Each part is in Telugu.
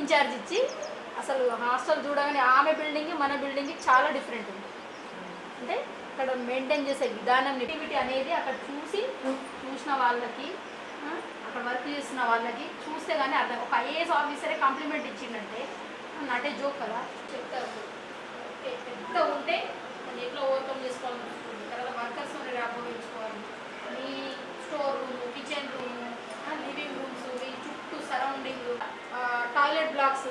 ఇన్ఛార్జ్ ఇచ్చి అసలు హాస్టల్ చూడగానే ఆమె బిల్డింగ్ మన బిల్డింగ్ చాలా డిఫరెంట్ ఉంది. అంటే అక్కడ మెయింటైన్ చేసే విధానం నెటివిటీ అనేది అక్కడ చూసి చూసిన వాళ్ళకి అక్కడ వర్క్ చేస్తున్న వాళ్ళకి చూస్తే కానీ అర్థం. ఒక ఐఏఎస్ ఆఫీసరే కాంప్లిమెంట్ ఇచ్చిందంటే నాటే జోక్ కదా చెప్తారు ఎంత ఉంటే ఎట్లా ఓవర్కమ్ చేసుకోవాలనుకుంటుంది తర్వాత వర్కర్స్ రాబోయించుకోవాలి మీ store room kitchen room blocks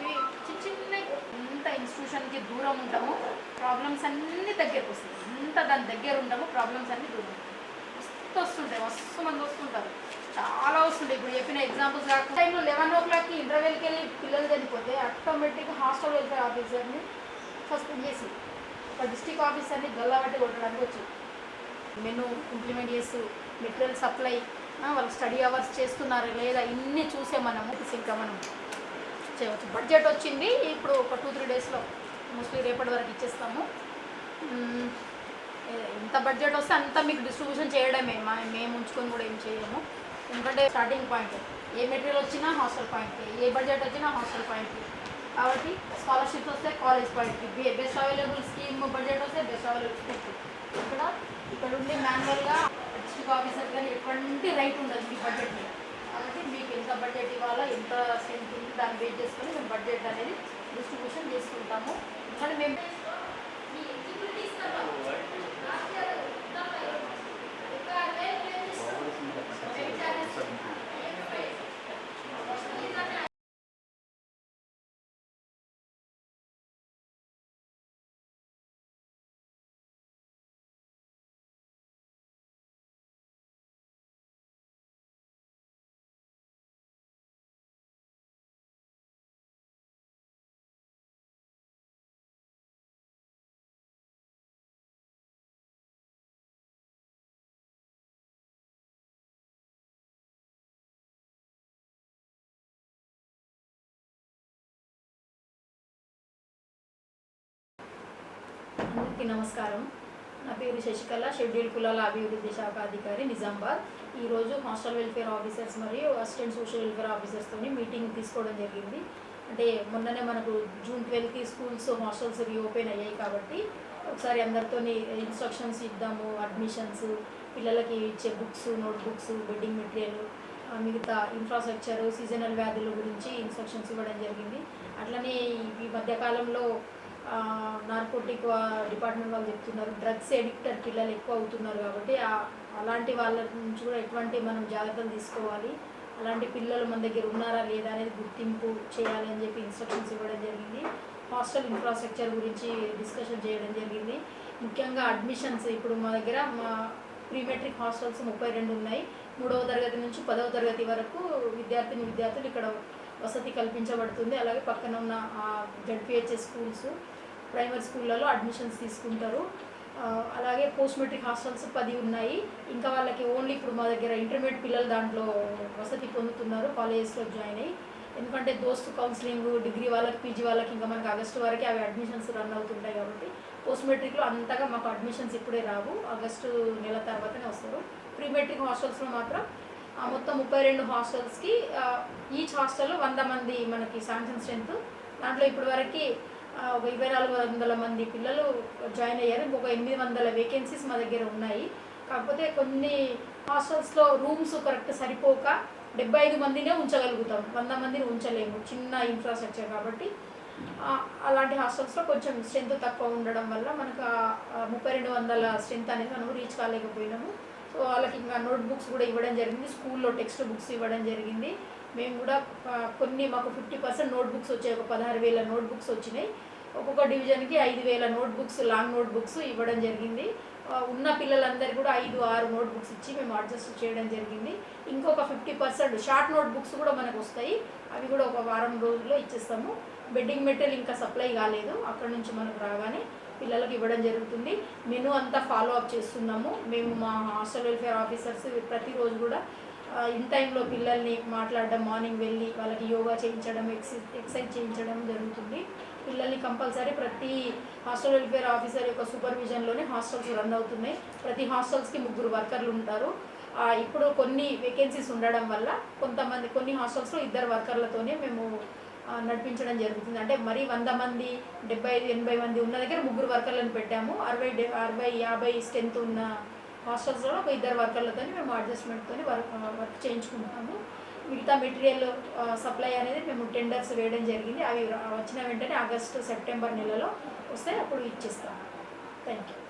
ఇవి చిన్న చిన్న ఎంత ఇన్స్టిట్యూషన్కి దూరం ఉంటాము ప్రాబ్లమ్స్ అన్నీ దగ్గరకు వస్తాయి. ఎంత దాని దగ్గర ఉంటామో ప్రాబ్లమ్స్ అన్నీ దూరం మస్తు వస్తుంటాయి మస్తు మంది వస్తుంటారు. చాలా వస్తుంటాయి. ఇప్పుడు చెప్పిన ఎగ్జాంపుల్స్ కాకుండా టైంలో లెవెన్ ఓ క్లాక్కి ఇంటర్వెల్కి వెళ్ళి పిల్లలు చనిపోతే ఆటోమేటిక్గా హాస్టల్ వెల్ఫేర్ ఆఫీసర్ని సస్పెండ్ చేసి ఒక డిస్టిక్ ఆఫీసర్ని గల్లబట్టి కొట్టడానికి వచ్చి మెను ఇంప్లిమెంట్ చేస్తూ మెటీరియల్ సప్లై వాళ్ళు స్టడీ అవర్స్ చేస్తున్నారు లేదా ఇన్ని చూసే మనము ఇంకా మనం చేయవచ్చు బడ్జెట్ వచ్చింది ఇప్పుడు ఒక టూ త్రీ డేస్లో మోస్ట్లీ రేపటి వరకు ఇచ్చేస్తాము. ఎంత బడ్జెట్ వస్తే అంత మీకు డిస్ట్రిబ్యూషన్ చేయడమే. మా మేము ఉంచుకొని కూడా ఏం చేయము. ఎందుకంటే స్టార్టింగ్ పాయింట్ ఏ మెటీరియల్ వచ్చినా హాస్టల్ పాయింట్కి ఏ బడ్జెట్ వచ్చినా హాస్టల్ పాయింట్కి కాబట్టి స్కాలర్షిప్స్ వస్తే కాలేజ్ పాయింట్కి బెస్ట్ అవైలబుల్ స్కీమ్ బడ్జెట్ వస్తే బెస్ట్ అవైలబుల్ స్కీమ్ ఇక్కడ ఇక్కడ ఉండి మాన్యువల్గా డిస్ట్రిక్ట్ ఆఫీసర్ కానీ ఎటువంటి రైట్ ఉండదు మీ బడ్జెట్ మీద. కాబట్టి మీకు ఎంత బడ్జెట్ ఇవ్వాలో ఎంత స్ట్రెంత్ ఉంది బడ్జెట్ అనేది డిస్ట్రిబ్యూషన్ చేసుకుంటాము. కానీ మేము అందరికీ నమస్కారం. నా పేరు శశికళ షెడ్యూల్ కులాల అభివృద్ధి శాఖ అధికారి నిజామాబాద్ ఈరోజు హాస్టల్ వెల్ఫేర్ ఆఫీసర్స్ మరియు అసిస్టెంట్ సోషల్ వెల్ఫేర్ ఆఫీసర్స్తో మీటింగ్ తీసుకోవడం జరిగింది. అంటే మొన్ననే మనకు జూన్ ట్వెల్వ్కి స్కూల్స్ హాస్టల్స్ రీఓపెన్ అయ్యాయి కాబట్టి ఒకసారి అందరితో ఇన్స్ట్రక్షన్స్ ఇద్దాము అడ్మిషన్స్ పిల్లలకి ఇచ్చే books note books bedding material మిగతా ఇన్ఫ్రాస్ట్రక్చర్ సీజనల్ వ్యాధుల గురించి ఇన్స్ట్రక్షన్స్ ఇవ్వడం జరిగింది. అట్లనే ఈ మధ్యకాలంలో నార్కోటిక్ డిపార్ట్మెంట్ వాళ్ళు చెప్తున్నారు. డ్రగ్స్ ఎడిక్టర్ పిల్లలు ఎక్కువ అవుతున్నారు కాబట్టి అలాంటి వాళ్ళ నుంచి కూడా ఎటువంటి మనం జాగ్రత్తలు తీసుకోవాలి. అలాంటి పిల్లలు మన దగ్గర ఉన్నారా లేదా అనేది గుర్తింపు చేయాలి అని చెప్పి ఇన్స్ట్రక్షన్స్ ఇవ్వడం జరిగింది. హాస్టల్ ఇన్ఫ్రాస్ట్రక్చర్ గురించి డిస్కషన్ చేయడం జరిగింది. ముఖ్యంగా అడ్మిషన్స్ ఇప్పుడు మా దగ్గర మా ప్రీ మెట్రిక్ హాస్టల్స్ ముప్పై రెండు ఉన్నాయి. మూడవ తరగతి నుంచి పదవ తరగతి వరకు విద్యార్థిని విద్యార్థులు ఇక్కడ వసతి కల్పించబడుతుంది. అలాగే పక్కన ఉన్న జడ్పిహెచ్ఎస్ స్కూల్స్ ప్రైమరీ స్కూళ్ళలో అడ్మిషన్స్ తీసుకుంటారు. అలాగే పోస్ట్ మెట్రిక్ హాస్టల్స్ పది ఉన్నాయి. ఇంకా వాళ్ళకి ఓన్లీ ఇప్పుడు మా దగ్గర ఇంటర్మీడియట్ పిల్లలు దాంట్లో వసతి పొందుతున్నారు కాలేజెస్లో జాయిన్ అయ్యి. ఎందుకంటే దోస్తు కౌన్సిలింగ్ డిగ్రీ వాళ్ళకి పీజీ వాళ్ళకి ఇంకా మనకి ఆగస్టు వరకు అవి అడ్మిషన్స్ రన్ అవుతుంటాయి కాబట్టి పోస్ట్ మెట్రిక్లో అంతగా మాకు అడ్మిషన్స్ ఇప్పుడే రావు. ఆగస్టు నెల తర్వాతనే వస్తారు. ప్రీ మెట్రిక్ హాస్టల్స్లో మాత్రం ఆ, మొత్తం ముప్పై రెండు హాస్టల్స్కి ఈచ్ హాస్టల్లో వంద మంది మనకి శాంక్షన్ స్ట్రెంత్. దాంట్లో ఇప్పటివరకు ఒక ఇరవై నాలుగు వందల మంది పిల్లలు జాయిన్ అయ్యారు. ఒక ఎనిమిది వందల వేకెన్సీస్ మా దగ్గర ఉన్నాయి. కాకపోతే కొన్ని హాస్టల్స్లో రూమ్స్ కరెక్ట్ సరిపోక డెబ్బై ఐదు మందినే ఉంచగలుగుతాం. వంద మందిని ఉంచలేము. చిన్న ఇన్ఫ్రాస్ట్రక్చర్ కాబట్టి అలాంటి హాస్టల్స్లో కొంచెం స్ట్రెంత్ తక్కువ ఉండడం వల్ల మనకు ముప్పై రెండు వందల స్ట్రెంత్ అనేది మనం రీచ్ కాలేకపోయినాము. సో వాళ్ళకి ఇంకా నోట్బుక్స్ కూడా ఇవ్వడం జరిగింది. స్కూల్లో టెక్స్ట్ బుక్స్ ఇవ్వడం జరిగింది. మేము కూడా కొన్ని మాకు ఫిఫ్టీ పర్సెంట్ నోట్ బుక్స్ వచ్చాయి. ఒక పదహారు వేల నోట్బుక్స్ వచ్చినాయి. ఒక్కొక్క డివిజన్కి ఐదు వేల note books long note books ఇవ్వడం జరిగింది. ఉన్న పిల్లలందరూ కూడా ఐదు ఆరు నోట్ బుక్స్ ఇచ్చి మేము అడ్జస్ట్ చేయడం జరిగింది. ఇంకొక fifty percent short note books కూడా మనకు వస్తాయి. అవి కూడా ఒక వారం రోజుల్లో ఇచ్చేస్తాము. బెడ్డింగ్ మెటీరియల్ ఇంకా సప్లై కాలేదు. అక్కడ నుంచి మనకు రాగానే పిల్లలకు ఇవ్వడం జరుగుతుంది. మెను అంతా ఫాలో అప్ చేస్తున్నాము. మేము మా హాస్టల్ వెల్ఫేర్ ఆఫీసర్స్ ప్రతిరోజు కూడా ఇన్ టైంలో పిల్లల్ని మాట్లాడడం మార్నింగ్ వెళ్ళి వాళ్ళకి యోగా చేయించడం ఎక్సైజ్ ఎక్సర్సైజ్ చేయించడం జరుగుతుంది. పిల్లల్ని కంపల్సరీ ప్రతి హాస్టల్ వెల్ఫేర్ ఆఫీసర్ యొక్క సూపర్విజన్లోనే హాస్టల్స్ రన్ అవుతున్నాయి. ప్రతి హాస్టల్స్కి ముగ్గురు వర్కర్లు ఉంటారు. ఇప్పుడు కొన్ని వేకెన్సీస్ ఉండడం వల్ల కొంతమంది కొన్ని హాస్టల్స్లో ఇద్దరు వర్కర్లతోనే మేము నడిపించడం జరుగుతుంది. అంటే మరీ వంద మంది డెబ్బై ఐదు ఎనభై మంది ఉన్న దగ్గర ముగ్గురు వర్కర్లను పెట్టాము. అరవై డె అరవై యాభై స్ట్రెంత్ ఉన్న హాస్టల్స్లో ఒక ఇద్దరు వర్కర్లతో మేము అడ్జస్ట్మెంట్తో వర్క్ వర్క్ చేయించుకుంటాము మిగతా మెటీరియల్ సప్లై అనేది మేము టెండర్స్ వేయడం జరిగింది. అవి వచ్చిన వెంటనే ఆగస్టు సెప్టెంబర్ నెలలో వస్తే అప్పుడు ఇచ్చేస్తాము. Thank you